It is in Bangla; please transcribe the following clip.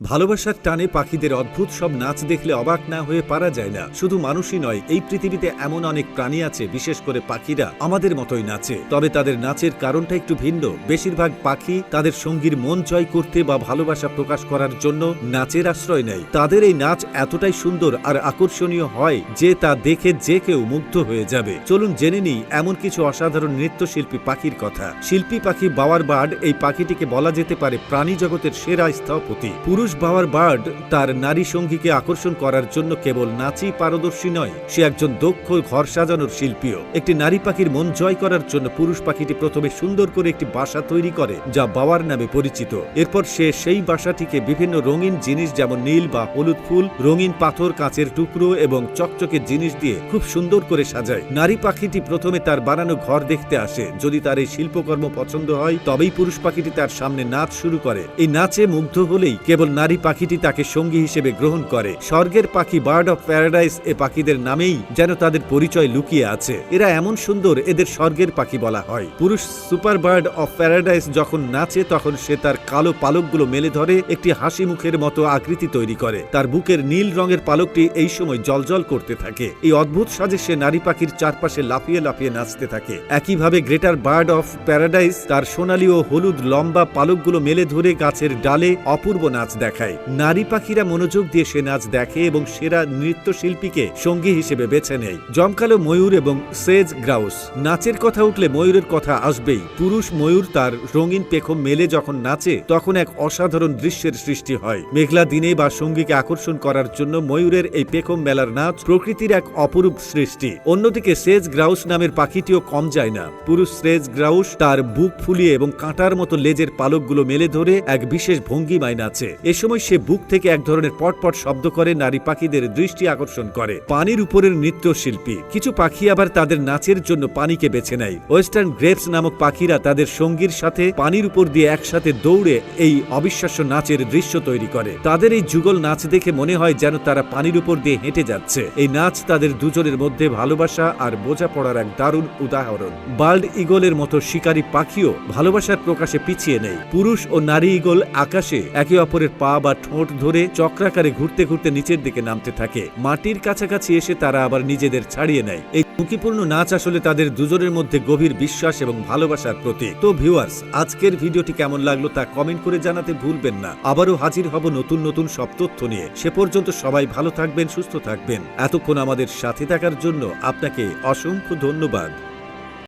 ভালোবাসার টানে পাখিদের অদ্ভুত সব নাচ দেখলে অবাক না হয়ে পারা যায় না। শুধু মানুষই নয়, এই পৃথিবীতে এমন অনেক প্রাণী আছে, বিশেষ করে পাখিরা আমাদের মতোই নাচে। তবে তাদের নাচের কারণটা একটু ভিন্ন। বেশিরভাগ পাখি তাদের সঙ্গীর মন জয় করতে বা ভালোবাসা প্রকাশ করার জন্য নাচের আশ্রয় নেয়। তাদের এই নাচ এতটাই সুন্দর আর আকর্ষণীয় হয় যে তা দেখে যে কেউ মুগ্ধ হয়ে যাবে। চলুন জেনে নিই এমন কিছু অসাধারণ নৃত্যশিল্পী পাখির কথা। শিল্পী পাখি বাওয়ার বার্ড এই পাখিটিকে বলা যেতে পারে প্রাণী জগতের সেরা স্থপতি। পুরুষ বাওয়ার বার্ড তার নারী সঙ্গীকে আকর্ষণ করার জন্য কেবল নাচই পারদর্শী নয়, সে একজন দক্ষ ঘর সাজানোর শিল্পীও। একটি নারী পাখির মন জয় করার জন্য পুরুষ পাখিটি প্রথমে সুন্দর করে একটি বাসা তৈরি করে, যা বাওয়ার নামে পরিচিত। এরপর সে সেই বাসাটিকে বিভিন্ন রঙিন জিনিস যেমন নীল বা হলুদ ফুল, রঙিন পাথর, কাঁচের টুকরো এবং চকচকে জিনিস দিয়ে খুব সুন্দর করে সাজায়। নারী পাখিটি প্রথমে তার বানানো ঘর দেখতে আসে। যদি তার এই শিল্পকর্ম পছন্দ হয়, তবেই পুরুষ পাখিটি তার সামনে নাচ শুরু করে। এই নাচে মুগ্ধ হলেই কেবল নারী পাখিটি তাকে সঙ্গী হিসেবে গ্রহণ করে। স্বর্গের পাখি বার্ড অফ প্যারাডাইস এ পাখিদের নামেই যেন তাদের পরিচয় লুকিয়ে আছে। এরা এমন সুন্দর এদের স্বর্গের পাখি বলা হয়। পুরুষ সুপার বার্ড অফ প্যারাডাইস যখন নাচে, তখন সে তার কালো পালকগুলো মেলে ধরে, একটি হাসি মুখের মতো আকৃতি তৈরি করে। তার বুকের নীল রঙের পালকটি এই সময় জলজল করতে থাকে। এই অদ্ভুত সাজে সে নারী পাখির চারপাশে লাফিয়ে লাফিয়ে নাচতে থাকে। একইভাবে গ্রেটার বার্ড অফ প্যারাডাইস তার সোনালী ও হলুদ লম্বা পালকগুলো মেলে ধরে গাছের ডালে অপূর্ব নাচ দেখায়। নারী পাখিরা মনোযোগ দিয়ে সে নাচ দেখে এবং সেরা নৃত্যশিল্পীকে সঙ্গী হিসেবে বেছে নেয়। জমকালো ময়ূর এবং সেজ গ্রাউস। নাচের কথা উঠলে ময়ূরের কথা আসবেই। পুরুষ ময়ূর তার রঙিন পেখম মেলে যখন নাচে, তখন এক অসাধারণ দৃশ্যের সৃষ্টি হয়। মেঘলা দিনে বা সঙ্গীকে আকর্ষণ করার জন্য ময়ূরের এই পেখম মেলার নাচ প্রকৃতির এক অপরূপ সৃষ্টি। অন্যদিকে সেজ গ্রাউস নামের পাখিটিও কম যায় না। পুরুষ সেজ গ্রাউস তার বুক ফুলিয়ে এবং কাঁটার মতো লেজের পালকগুলো মেলে ধরে এক বিশেষ ভঙ্গিমায় নাচে। এ সময় সে বুক থেকে এক ধরনের পটপট শব্দ করে নারী পাখিদের দৃষ্টি আকর্ষণ করে। পানির উপরের নৃত্যশিল্পী। কিছু পাখি আবার তাদের নাচের জন্য পানিকে বেছে নেয়। ওয়েস্টার্ন গ্রেপস নামক পাখিরা তাদের সঙ্গীর সাথে পানির উপর দিয়ে একসাথে দৌড়ে এই অবিশ্বাস্য নাচের দৃশ্য তৈরি করে। তাদের এই যুগল নাচ দেখে মনে হয় যেন তারা পানির উপর দিয়ে হেঁটে যাচ্ছে। এই নাচ তাদের দুজনের মধ্যে ভালোবাসা আর বোঝাপড়ার এক দারুণ উদাহরণ। বাল্ড ইগলের মতো শিকারী পাখিও ভালোবাসার প্রকাশে পিছিয়ে নেই। পুরুষ ও নারী ইগল আকাশে একে অপরের পা বা ঠোঁট ধরে চক্রাকারে ঘুরতে ঘুরতে নিচের দিকে নামতে থাকে। মাটির কাছাকাছি এসে তারা আবার নিজেদের ছাড়িয়ে নেয়। এই ঝুঁকিপূর্ণ নাচ আসলে তাদের দুজনের মধ্যে গভীর বিশ্বাস এবং ভালোবাসার প্রতীক। তো ভিউয়ার্স, আজকের ভিডিওটি কেমন লাগল তা কমেন্ট করে জানাতে ভুলবেন না। আবারও হাজির হব নতুন নতুন সব তথ্য নিয়ে। সে পর্যন্ত সবাই ভালো থাকবেন, সুস্থ থাকবেন। এতক্ষণ আমাদের সাথে থাকার জন্য আপনাকে অসংখ্য ধন্যবাদ।